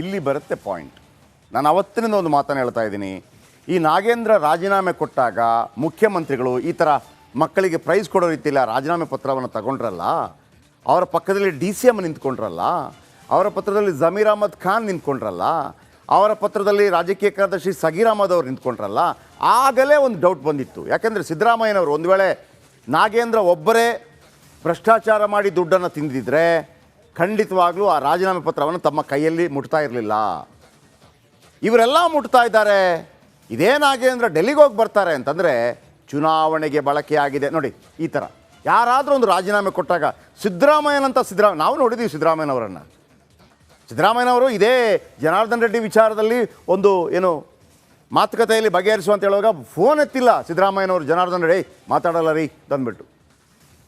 ಇಲ್ಲಿ ಬರುತ್ತೆ ಪಾಯಿಂಟ್ ನಾನು ಅವತ್ತಿನಿಂದ ಒಂದು ಮಾತನ್ನು ಹೇಳ್ತಾ ಇದ್ದೀನಿ. ಈ ನಾಗೇಂದ್ರ ರಾಜೀನಾಮೆ ಕೊಟ್ಟಾಗ ಮುಖ್ಯಮಂತ್ರಿಗಳು ಈ ಥರ ಮಕ್ಕಳಿಗೆ ಪ್ರೈಸ್ ಕೊಡೋ ರೀತಿಯಲ್ಲಿ ರಾಜೀನಾಮೆ ಪತ್ರವನ್ನು ತಗೊಂಡ್ರಲ್ಲ? ಅವರ ಪಕ್ಕದಲ್ಲಿ ಡಿ ಸಿ ಎಂ ನಿಂತ್ಕೊಂಡ್ರಲ್ಲ? ಅವರ ಪತ್ರದಲ್ಲಿ ಜಮೀರ್ ಅಹಮದ್ ಖಾನ್ ನಿಂತ್ಕೊಂಡ್ರಲ್ಲ? ಅವರ ಪತ್ರದಲ್ಲಿ ರಾಜಕೀಯ ಕಾರ್ಯದರ್ಶಿ ಸಗೀರ್ ಅಹಮದ್ ಅವರು ನಿಂತ್ಕೊಂಡ್ರಲ್ಲ? ಆಗಲೇ ಒಂದು ಡೌಟ್ ಬಂದಿತ್ತು. ಯಾಕೆಂದರೆ ಸಿದ್ದರಾಮಯ್ಯನವರು ಒಂದು ವೇಳೆ ನಾಗೇಂದ್ರ ಒಬ್ಬರೇ ಭ್ರಷ್ಟಾಚಾರ ಮಾಡಿ ದುಡ್ಡನ್ನು ತಿಂದಿದ್ರೆ ಖಂಡಿತವಾಗ್ಲೂ ಆ ರಾಜೀನಾಮೆ ಪತ್ರವನ್ನು ತಮ್ಮ ಕೈಯಲ್ಲಿ ಮುಟ್ತಾ ಇರಲಿಲ್ಲ. ಇವರೆಲ್ಲ ಮುಟ್ತಾ ಇದ್ದಾರೆ. ಇದೇನಾಗಿದೆ ಅಂದರೆ ಡೆಲ್ಲಿಗೆ ಹೋಗಿ ಬರ್ತಾರೆ ಅಂತಂದರೆ ಚುನಾವಣೆಗೆ ಬಳಕೆಯಾಗಿದೆ. ನೋಡಿ ಈ ಥರ ಯಾರಾದರೂ ಒಂದು ರಾಜೀನಾಮೆ ಕೊಟ್ಟಾಗ ಸಿದ್ದರಾಮಯ್ಯನಂತ ಸಿದ್ದರಾಮ ನಾವು ನೋಡಿದ್ದೀವಿ ಸಿದ್ದರಾಮಯ್ಯನವರನ್ನು ಸಿದ್ದರಾಮಯ್ಯನವರು ಇದೇ ಜನಾರ್ದನ್ ರೆಡ್ಡಿ ವಿಚಾರದಲ್ಲಿ ಒಂದು ಏನು ಮಾತುಕತೆಯಲ್ಲಿ ಬಗೆಹರಿಸುವಂತ ಹೇಳುವಾಗ ಫೋನ್ ಎತ್ತಿಲ್ಲ ಸಿದ್ದರಾಮಯ್ಯನವರು. ಜನಾರ್ದನ್ ರೆಡ್ಡಿ "ಏಯ್, ಮಾತಾಡಲ್ಲ ರೀ ತಂದ್ಬಿಟ್ಟು.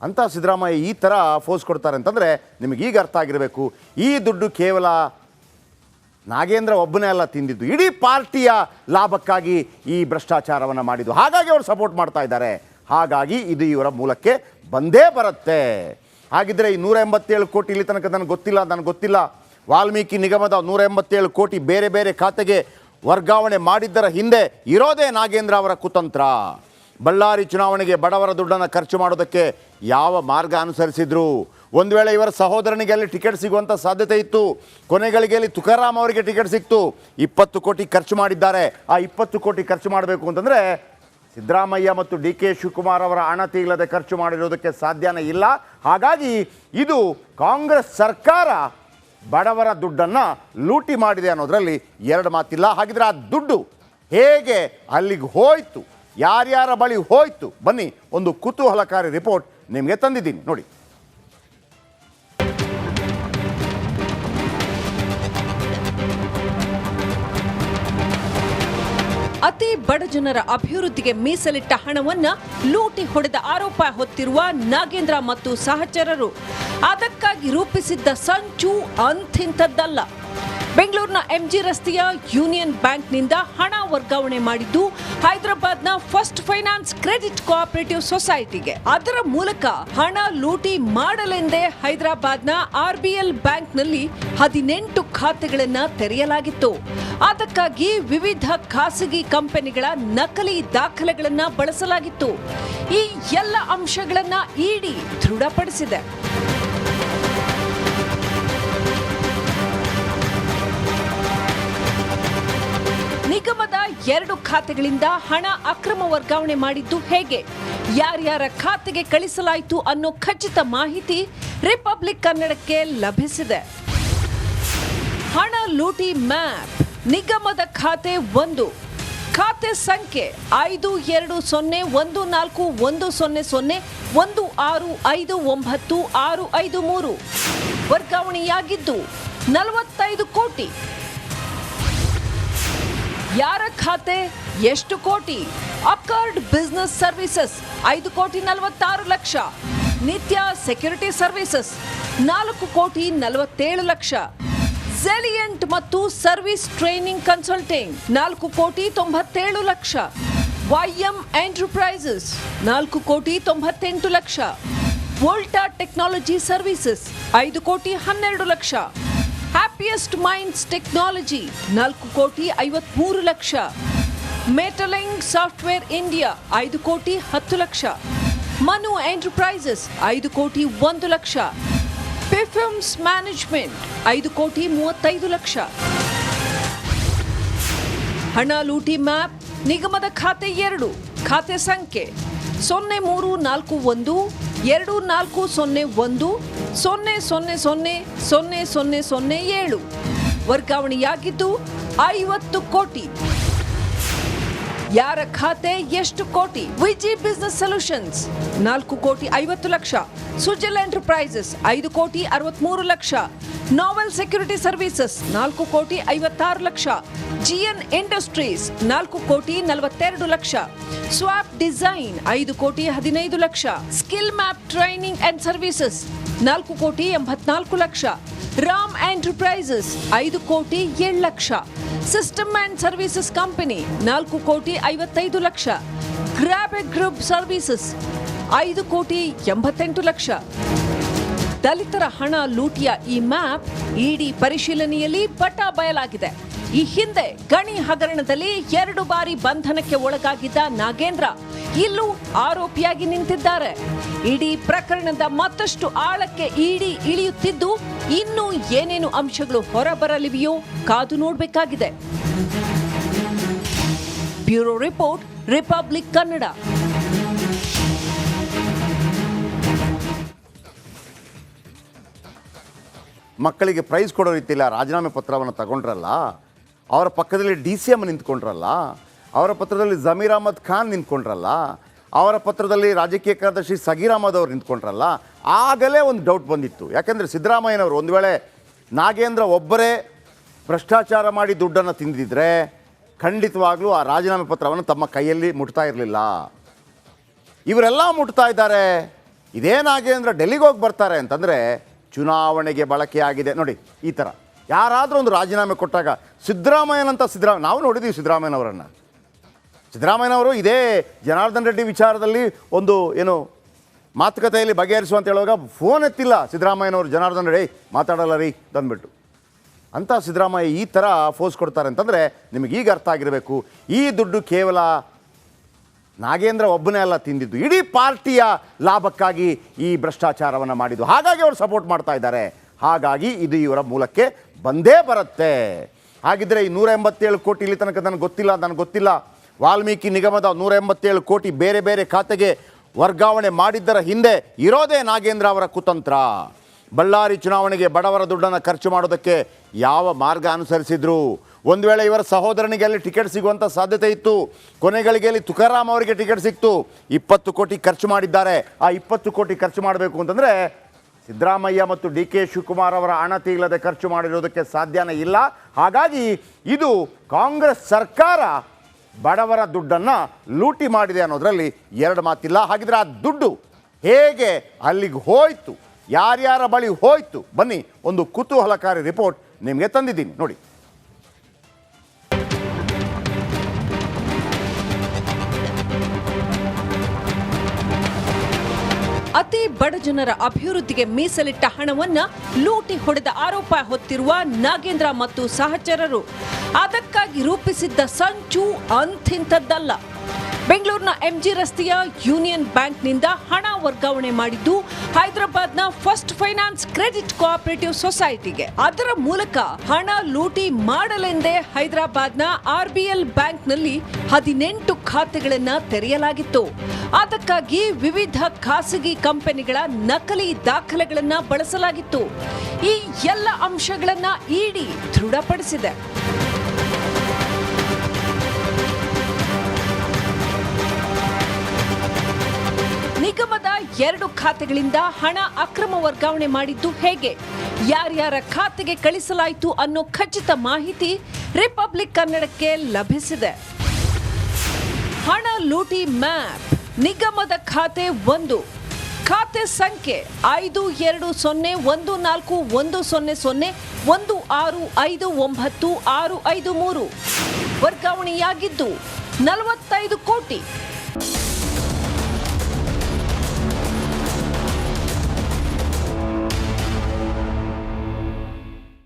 ಅಂತ ಸಿದ್ದರಾಮಯ್ಯ ಈ ಥರ ಫೋರ್ಸ್ ಕೊಡ್ತಾರೆ ಅಂತಂದರೆ ನಿಮಗೆ ಈಗ ಅರ್ಥ ಆಗಿರಬೇಕು. ಈ ದುಡ್ಡು ಕೇವಲ ನಾಗೇಂದ್ರ ಒಬ್ಬನೇ ಅಲ್ಲ ತಿಂದಿದ್ದು. ಇಡೀ ಪಾರ್ಟಿಯ ಲಾಭಕ್ಕಾಗಿ ಈ ಭ್ರಷ್ಟಾಚಾರವನ್ನು ಮಾಡಿದ್ದು. ಹಾಗಾಗಿ ಅವರು ಸಪೋರ್ಟ್ ಮಾಡ್ತಾ ಇದ್ದಾರೆ. ಹಾಗಾಗಿ ಇದು ಇವರ ಮೂಲಕ್ಕೆ ಬಂದೇ ಬರುತ್ತೆ. ಹಾಗಿದ್ರೆ ಈ ನೂರ ಎಂಬತ್ತೇಳು ಕೋಟಿ ಇಲ್ಲಿ ತನಕ ನನಗೆ ಗೊತ್ತಿಲ್ಲ ನನಗೆ ಗೊತ್ತಿಲ್ಲ. ವಾಲ್ಮೀಕಿ ನಿಗಮದ ನೂರ ಎಂಬತ್ತೇಳು ಕೋಟಿ ಬೇರೆ ಬೇರೆ ಖಾತೆಗೆ ವರ್ಗಾವಣೆ ಮಾಡಿದ್ದರ ಹಿಂದೆ ಇರೋದೇ ನಾಗೇಂದ್ರ ಅವರ ಕುತಂತ್ರ. ಬಳ್ಳಾರಿ ಚುನಾವಣೆಗೆ ಬಡವರ ದುಡ್ಡನ್ನು ಖರ್ಚು ಮಾಡೋದಕ್ಕೆ ಯಾವ ಮಾರ್ಗ ಅನುಸರಿಸಿದ್ರು? ಒಂದು ವೇಳೆ ಇವರ ಸಹೋದರನಿಗೆ ಅಲ್ಲಿ ಟಿಕೆಟ್ ಸಿಗುವಂಥ ಸಾಧ್ಯತೆ ಇತ್ತು. ಕೊನೆಗಳಿಗೆಯಲ್ಲಿ ತುಕಾರಾಮ್ ಅವರಿಗೆ ಟಿಕೆಟ್ ಸಿಕ್ತು. ಇಪ್ಪತ್ತು ಕೋಟಿ ಖರ್ಚು ಮಾಡಿದ್ದಾರೆ. ಆ ಇಪ್ಪತ್ತು ಕೋಟಿ ಖರ್ಚು ಮಾಡಬೇಕು ಅಂತಂದರೆ ಸಿದ್ದರಾಮಯ್ಯ ಮತ್ತು ಡಿ ಕೆ ಶಿವಕುಮಾರ್ ಅವರ ಅಣತಿ ಇಲ್ಲದೆ ಖರ್ಚು ಮಾಡಿರೋದಕ್ಕೆ ಸಾಧ್ಯನೇ ಇಲ್ಲ. ಹಾಗಾಗಿ ಇದು ಕಾಂಗ್ರೆಸ್ ಸರ್ಕಾರ ಬಡವರ ದುಡ್ಡನ್ನು ಲೂಟಿ ಮಾಡಿದೆ ಅನ್ನೋದರಲ್ಲಿ ಎರಡು ಮಾತಿಲ್ಲ. ಹಾಗಿದ್ರೆ ಆ ದುಡ್ಡು ಹೇಗೆ ಅಲ್ಲಿಗೆ ಹೋಯ್ತು? ಯಾರ್ಯಾರ ಬಳಿ ಹೋಯ್ತು? ಬನ್ನಿ, ಒಂದು ಕುತೂಹಲಕಾರಿ ರಿಪೋರ್ಟ್ ನಿಮಗೆ ತಂದಿದ್ದೀನಿ. ನೋಡಿ. ಅತಿ ಬಡ ಜನರ ಅಭಿವೃದ್ಧಿಗೆ ಮೀಸಲಿಟ್ಟ ಹಣವನ್ನ ಲೂಟಿ ಹೊಡೆದ ಆರೋಪ ಹೊತ್ತಿರುವ ನಾಗೇಂದ್ರ ಮತ್ತು ಸಹಚರರು. ಅದಕ್ಕಾಗಿ ರೂಪಿಸಿದ್ದ ಸಂಚು ಅಂಥಿಂಥದ್ದಲ್ಲ ಬೆಂಗಳೂರಿನ ಎಂಜಿ ರಸ್ತೆಯ ಯೂನಿಯನ್ ಬ್ಯಾಂಕ್ನಿಂದ ಹಣ ವರ್ಗಾವಣೆ ಮಾಡಿದ್ದು ಹೈದರಾಬಾದ್ನ ಫಸ್ಟ್ ಫೈನಾನ್ಸ್ ಕ್ರೆಡಿಟ್ ಕೋಆಪರೇಟಿವ್ ಸೊಸೈಟಿಗೆ. ಅದರ ಮೂಲಕ ಹಣ ಲೂಟಿ ಮಾಡಲೆಂದೇ ಹೈದರಾಬಾದ್ನ ಆರ್ಬಿಎಲ್ ಬ್ಯಾಂಕ್ನಲ್ಲಿ ಹದಿನೆಂಟು ಖಾತೆಗಳನ್ನು ತೆರೆಯಲಾಗಿತ್ತು. ಅದಕ್ಕಾಗಿ ವಿವಿಧ ಖಾಸಗಿ ಕಂಪನಿಗಳ ನಕಲಿ ದಾಖಲೆಗಳನ್ನು ಬಳಸಲಾಗಿತ್ತು. ಈ ಎಲ್ಲ ಅಂಶಗಳನ್ನು ಇಡಿ ದೃಢಪಡಿಸಿದೆ. ಎರಡು ಖಾತೆಗಳಿಂದ ಹಣ ಅಕ್ರಮ ವರ್ಗಾವಣೆ ಮಾಡಿದ್ದು ಹೇಗೆ? ಯಾರ್ಯಾರ ಖಾತೆಗೆ ಕಳಿಸಲಾಯಿತು ಅನ್ನೋ ಖಚಿತ ಮಾಹಿತಿ ರಿಪಬ್ಲಿಕ್ ಕನ್ನಡಕ್ಕೆ ಲಭಿಸಿದೆ. ಹಣ ಲೂಟಿ ಮ್ಯಾಪ್, ನಿಗಮದ ಖಾತೆ ಒಂದು. ಖಾತೆ ಸಂಖ್ಯೆ ಐದು, ಎರಡು, ಸೊನ್ನೆ, ಒಂದು, ನಾಲ್ಕು, ಒಂದು, ಸೊನ್ನೆ ಸೊನ್ನೆ, ಒಂದು, ಆರು, ಐದು, ಒಂಬತ್ತು, ಆರು, ಐದು, ಮೂರು. ವರ್ಗಾವಣೆಯಾಗಿದ್ದು ನಲವತ್ತೈದು ಕೋಟಿ. ಯಾರ ಖಾತೆ? ಎಷ್ಟು ಕೋಟಿ? ಅಕರ್ಡ್ ಬಿಸ್ನೆಸ್ ಸರ್ವಿಸಸ್, ಐದು ಕೋಟಿ ನಲವತ್ತಾರು ಲಕ್ಷ. ನಿತ್ಯ ಸೆಕ್ಯೂರಿಟಿ ಸರ್ವಿಸಸ್, ನಾಲ್ಕು ಕೋಟಿ ನಲವತ್ತೇಳು ಲಕ್ಷ. ಝೆಲಿಯಂಟ್ ಮತ್ತು ಸರ್ವಿಸ್ ಟ್ರೈನಿಂಗ್ ಕನ್ಸಲ್ಟಿಂಗ್, ನಾಲ್ಕು ಕೋಟಿ ತೊಂಬತ್ತೇಳು ಲಕ್ಷ. ವೈಎಂ ಎಂಟರ್ಪ್ರೈಸಸ್ ನಾಲ್ಕು ಕೋಟಿ ತೊಂಬತ್ತೆಂಟು ಲಕ್ಷ. ವೋಲ್ಟಾ ಟೆಕ್ನಾಲಜಿ ಸರ್ವಿಸಸ್ ಐದು ಕೋಟಿ ಹನ್ನೆರಡು ಲಕ್ಷ. ಹ್ಯಾಪಿಯೆಸ್ಟ್ ಮೈಂಡ್ಸ್ ಟೆಕ್ನಾಲಜಿ ನಾಲ್ಕು ಕೋಟಿ ಐವತ್ಮೂರು ಲಕ್ಷ. ಮೆಟಲಿಂಗ್ ಸಾಫ್ಟ್ವೇರ್ ಇಂಡಿಯಾ ಐದು ಕೋಟಿ ಹತ್ತು ಲಕ್ಷ. ಮನು ಎಂಟರ್ಪ್ರೈಸಸ್ ಐದು ಕೋಟಿ ಒಂದು ಲಕ್ಷ. ಪಿಫಿಮ್ಸ್ ಮ್ಯಾನೇಜ್ಮೆಂಟ್ ಐದು ಕೋಟಿ ಮೂವತ್ತೈದು ಲಕ್ಷ. ಹಣ ಲೂಟಿ ಮ್ಯಾಪ್, ನಿಗಮದ ಖಾತೆ ಎರಡು, ಖಾತೆ ಸಂಖ್ಯೆ. ಸೊನ್ನೆ ಮೂರು ನಾಲ್ಕು ಒಂದು, ಎರಡು ನಾಲ್ಕು ಸೊನ್ನೆ ಒಂದು ಸೊನ್ನೆ ಸೊನ್ನೆ ಸೊನ್ನೆ ಸೊನ್ನೆ ಸೊನ್ನೆ ಸೊನ್ನೆ, ಏಳು. ವರ್ಗಾವಣೆಯಾಗಿದ್ದು ಐವತ್ತು ಕೋಟಿ. ಯಾರ ಖಾತೆ ಎಷ್ಟು ಕೋಟಿ? ವಿಜಿ ಬಿಸ್ನೆಸ್ ಸೊಲ್ಯೂಷನ್ಸ್ ನಾಲ್ಕು ಕೋಟಿ ಐವತ್ತು ಲಕ್ಷ. ಸುಜಲ್ ಎಂಟರ್ಪ್ರೈಸಸ್ ಐದು ಕೋಟಿ ಅರವತ್ಮೂರು ಲಕ್ಷ. ನಾವೆಲ್ ಸೆಕ್ಯೂರಿಟಿ ಸರ್ವಿಸಸ್ ನಾಲ್ಕು ಕೋಟಿ ಐವತ್ತಾರು ಲಕ್ಷ. ಜಿಎನ್ ಇಂಡಸ್ಟ್ರೀಸ್ ನಾಲ್ಕು ಕೋಟಿ ನಲವತ್ತೆರಡು ಲಕ್ಷ. ಸ್ವಾಪ್ ಡಿಸೈನ್ ಐದು ಕೋಟಿ ಹದಿನೈದು lakh. Skill map training and services ನಾಲ್ಕು ಕೋಟಿ ಎಂಬತ್ನಾಲ್ಕು ಲಕ್ಷ. ರಾಮ್ ಎಂಟರ್ಪ್ರೈಸಸ್ ಐದು ಕೋಟಿ ಏಳು lakh. System and services company ನಾಲ್ಕು ಕೋಟಿ ಐವತ್ತೈದು ಲಕ್ಷ. ಗ್ರಾಬೆ ಗ್ರೂಪ್ ಸರ್ವಿಸಸ್ ಐದು ಕೋಟಿ ಎಂಬತ್ತೆಂಟು ಲಕ್ಷ. ದಲಿತರ ಹಣ ಲೂಟಿಯ ಈ ಮ್ಯಾಪ್ ಇಡಿ ಪರಿಶೀಲನೆಯಲ್ಲಿ ಪಟ್ಟ ಬಯಲಾಗಿದೆ. ಈ ಹಿಂದೆ ಗಣಿ ಹಗರಣದಲ್ಲಿ ಎರಡು ಬಾರಿ ಬಂಧನಕ್ಕೆ ಒಳಗಾಗಿದ್ದ ನಾಗೇಂದ್ರ ಇಲ್ಲೂ ಆರೋಪಿಯಾಗಿ ನಿಂತಿದ್ದಾರೆ. ಇಡೀ ಪ್ರಕರಣದ ಮತ್ತಷ್ಟು ಆಳಕ್ಕೆ ಇಡಿ ಇಳಿಯುತ್ತಿದ್ದು ಇನ್ನೂ ಏನೇನು ಅಂಶಗಳು ಹೊರಬರಲಿವೆಯೋ ಕಾದು ನೋಡಬೇಕಾಗಿದೆ. Bureau report, Republic Kannada. ಮಕ್ಕಳಿಗೆ ಪ್ರೈಸ್ ಕೊಡೋ ರೀತಿಯಲ್ಲ ರಾಜೀನಾಮೆ ಪತ್ರವನ್ನು ತಗೊಂಡ್ರಲ್ಲ ಅವರ ಪಕ್ಕದಲ್ಲಿ ಡಿ ಸಿ ಎಂ ನಿಂತ್ಕೊಂಡ್ರಲ್ಲ, ಅವರ ಪತ್ರದಲ್ಲಿ ಜಮೀರ್ ಅಹಮದ್ ಖಾನ್ ನಿಂತ್ಕೊಂಡ್ರಲ್ಲ, ಅವರ ಪತ್ರದಲ್ಲಿ ರಾಜಕೀಯ ಕಾರ್ಯದರ್ಶಿ ಸಗೀರ್ ಅಹಮದ್ ಅವರು ನಿಂತ್ಕೊಂಡ್ರಲ್ಲ, ಆಗಲೇ ಒಂದು ಡೌಟ್ ಬಂದಿತ್ತು. ಯಾಕೆಂದರೆ ಸಿದ್ದರಾಮಯ್ಯನವರು ಒಂದು ವೇಳೆ ನಾಗೇಂದ್ರ ಒಬ್ಬರೇ ಭ್ರಷ್ಟಾಚಾರ ಮಾಡಿ ದುಡ್ಡನ್ನು ತಿಂದಿದ್ರೆ ಖಂಡಿತವಾಗ್ಲೂ ಆ ರಾಜೀನಾಮೆ ಪತ್ರವನ್ನು ತಮ್ಮ ಕೈಯಲ್ಲಿ ಮುಟ್ತಾ ಇರಲಿಲ್ಲ. ಇವರೆಲ್ಲ ಮುಟ್ತಾ ಇದ್ದಾರೆ. ಇದೇ ನಾಗೇಂದ್ರ ಡೆಲ್ಲಿಗೆ ಹೋಗಿ ಬರ್ತಾರೆ ಅಂತಂದರೆ ಚುನಾವಣೆಗೆ ಬಳಕೆಯಾಗಿದೆ. ನೋಡಿ, ಈ ಥರ ಯಾರಾದರೂ ಒಂದು ರಾಜೀನಾಮೆ ಕೊಟ್ಟಾಗ ಸಿದ್ದರಾಮಯ್ಯನಂತ ಸಿದ್ದರಾಮ, ನಾವು ನೋಡಿದ್ದೀವಿ ಸಿದ್ದರಾಮಯ್ಯನವರನ್ನು. ಸಿದ್ದರಾಮಯ್ಯನವರು ಇದೇ ಜನಾರ್ದನ್ ರೆಡ್ಡಿ ವಿಚಾರದಲ್ಲಿ ಒಂದು ಏನು ಮಾತುಕತೆಯಲ್ಲಿ ಬಗೆಹರಿಸುವಂತ ಹೇಳುವಾಗ ಫೋನ್ ಎತ್ತಿಲ್ಲ ಸಿದ್ದರಾಮಯ್ಯನವರು. ಜನಾರ್ದನ್ ರೆಡ್ಡಿ ಮಾತಾಡಲ್ಲ ರೀ ಬಂದ್ಬಿಟ್ಟು ಅಂತ ಸಿದ್ದರಾಮಯ್ಯ ಈ ಥರ ಫೋರ್ಸ್ ಕೊಡ್ತಾರೆ ಅಂತಂದರೆ ಈಗ ಅರ್ಥ ಆಗಿರಬೇಕು. ಈ ದುಡ್ಡು ಕೇವಲ ನಾಗೇಂದ್ರ ಒಬ್ಬನೇ ಅಲ್ಲ ತಿಂದಿದ್ದು. ಇಡೀ ಪಾರ್ಟಿಯ ಲಾಭಕ್ಕಾಗಿ ಈ ಭ್ರಷ್ಟಾಚಾರವನ್ನು ಮಾಡಿದ್ದು. ಹಾಗಾಗಿ ಅವರು ಸಪೋರ್ಟ್ ಮಾಡ್ತಾ ಇದ್ದಾರೆ. ಹಾಗಾಗಿ ಇದು ಇವರ ಮೂಲಕ್ಕೆ ಬಂದೇ ಬರುತ್ತೆ. ಹಾಗಿದ್ರೆ ಈ ನೂರ ಎಂಬತ್ತೇಳು ಕೋಟಿ ಇಲ್ಲಿ ತನಕ ನನಗೆ ಗೊತ್ತಿಲ್ಲ ನನಗೆ ಗೊತ್ತಿಲ್ಲ. ವಾಲ್ಮೀಕಿ ನಿಗಮದ ನೂರ ಎಂಬತ್ತೇಳು ಕೋಟಿ ಬೇರೆ ಬೇರೆ ಖಾತೆಗೆ ವರ್ಗಾವಣೆ ಮಾಡಿದ್ದರ ಹಿಂದೆ ಇರೋದೇ ನಾಗೇಂದ್ರ ಅವರ ಕುತಂತ್ರ. ಬಳ್ಳಾರಿ ಚುನಾವಣೆಗೆ ಬಡವರ ದುಡ್ಡನ್ನು ಖರ್ಚು ಮಾಡೋದಕ್ಕೆ ಯಾವ ಮಾರ್ಗ ಅನುಸರಿಸಿದ್ರು? ಒಂದು ವೇಳೆ ಇವರ ಸಹೋದರನಿಗೆ ಅಲ್ಲಿ ಟಿಕೆಟ್ ಸಿಗುವಂಥ ಸಾಧ್ಯತೆ ಇತ್ತು. ಕೊನೆಗಳಿಗೆ ಅಲ್ಲಿ ತುಕಾರಾಮ್ ಅವರಿಗೆ ಟಿಕೆಟ್ ಸಿಕ್ತು. ಇಪ್ಪತ್ತು ಕೋಟಿ ಖರ್ಚು ಮಾಡಿದ್ದಾರೆ. ಆ ಇಪ್ಪತ್ತು ಕೋಟಿ ಖರ್ಚು ಮಾಡಬೇಕು ಅಂತಂದರೆ ಸಿದ್ದರಾಮಯ್ಯ ಮತ್ತು ಡಿ ಕೆ ಶಿವಕುಮಾರ್ ಅವರ ಅಣತಿ ಇಲ್ಲದೆ ಖರ್ಚು ಮಾಡಿರೋದಕ್ಕೆ ಸಾಧ್ಯನೇ ಇಲ್ಲ. ಹಾಗಾಗಿ ಇದು ಕಾಂಗ್ರೆಸ್ ಸರ್ಕಾರ ಬಡವರ ದುಡ್ಡನ್ನು ಲೂಟಿ ಮಾಡಿದೆ ಅನ್ನೋದರಲ್ಲಿ ಎರಡು ಮಾತಿಲ್ಲ. ಹಾಗಿದ್ರೆ ಆ ದುಡ್ಡು ಹೇಗೆ ಅಲ್ಲಿಗೆ ಹೋಯ್ತು? ಯಾರ್ಯಾರ ಬಳಿ ಹೋಯ್ತು? ಬನ್ನಿ ಒಂದು ಕುತೂಹಲಕಾರಿ ರಿಪೋರ್ಟ್ ನಿಮಗೆ ತಂದಿದ್ದೀನಿ. ನೋಡಿ. ಅತಿ ಬಡ ಜನರ ಅಭಿವೃದ್ಧಿಗೆ ಮೀಸಲಿಟ್ಟ ಹಣವನ್ನ ಲೂಟಿ ಹೊಡೆದ ಆರೋಪ ಹೊತ್ತಿರುವ ನಾಗೇಂದ್ರ ಮತ್ತು ಸಹಚರರು. ಅದಕ್ಕಾಗಿ ರೂಪಿಸಿದ್ದ ಸಂಚು ಅಂಥಿಂಥದ್ದಲ್ಲ ಬೆಂಗಳೂರಿನ ಎಂಜಿ ರಸ್ತೆಯ ಯೂನಿಯನ್ ಬ್ಯಾಂಕ್ನಿಂದ ಹಣ ವರ್ಗಾವಣೆ ಮಾಡಿದ್ದು ಹೈದರಾಬಾದ್ನ ಫಸ್ಟ್ ಫೈನಾನ್ಸ್ ಕ್ರೆಡಿಟ್ ಕೋಆಪರೇಟಿವ್ ಸೊಸೈಟಿಗೆ. ಅದರ ಮೂಲಕ ಹಣ ಲೂಟಿ ಮಾಡಲೆಂದೇ ಹೈದರಾಬಾದ್ನ ಆರ್ಬಿಎಲ್ ಬ್ಯಾಂಕ್ನಲ್ಲಿ ಹದಿನೆಂಟು ಖಾತೆಗಳನ್ನು ತೆರೆಯಲಾಗಿತ್ತು. ಅದಕ್ಕಾಗಿ ವಿವಿಧ ಖಾಸಗಿ ಕಂಪನಿಗಳ ನಕಲಿ ದಾಖಲೆಗಳನ್ನು ಬಳಸಲಾಗಿತ್ತು. ಈ ಎಲ್ಲ ಅಂಶಗಳನ್ನು ಇಡಿ ದೃಢಪಡಿಸಿದೆ. ಎರಡು ಖಾತೆಗಳಿಂದ ಹಣ ಅಕ್ರಮ ವರ್ಗಾವಣೆ ಮಾಡಿದ್ದು ಹೇಗೆ? ಯಾರ್ಯಾರ ಖಾತೆಗೆ ಕಳಿಸಲಾಯಿತು ಅನ್ನೋ ಖಚಿತ ಮಾಹಿತಿ ರಿಪಬ್ಲಿಕ್ ಕನ್ನಡಕ್ಕೆ ಲಭಿಸಿದೆ. ಹಣ ಲೂಟಿ ಮ್ಯಾಪ್, ನಿಗಮದ ಖಾತೆ ಒಂದು. ಖಾತೆ ಸಂಖ್ಯೆ ಐದು, ಎರಡು, ಸೊನ್ನೆ, ಒಂದು, ನಾಲ್ಕು, ಒಂದು, ಸೊನ್ನೆ ಸೊನ್ನೆ, ಒಂದು, ಆರು, ಐದು, ಒಂಬತ್ತು, ಆರು, ಐದು, ಮೂರು. ವರ್ಗಾವಣೆಯಾಗಿದ್ದು ನಲವತ್ತೈದು ಕೋಟಿ.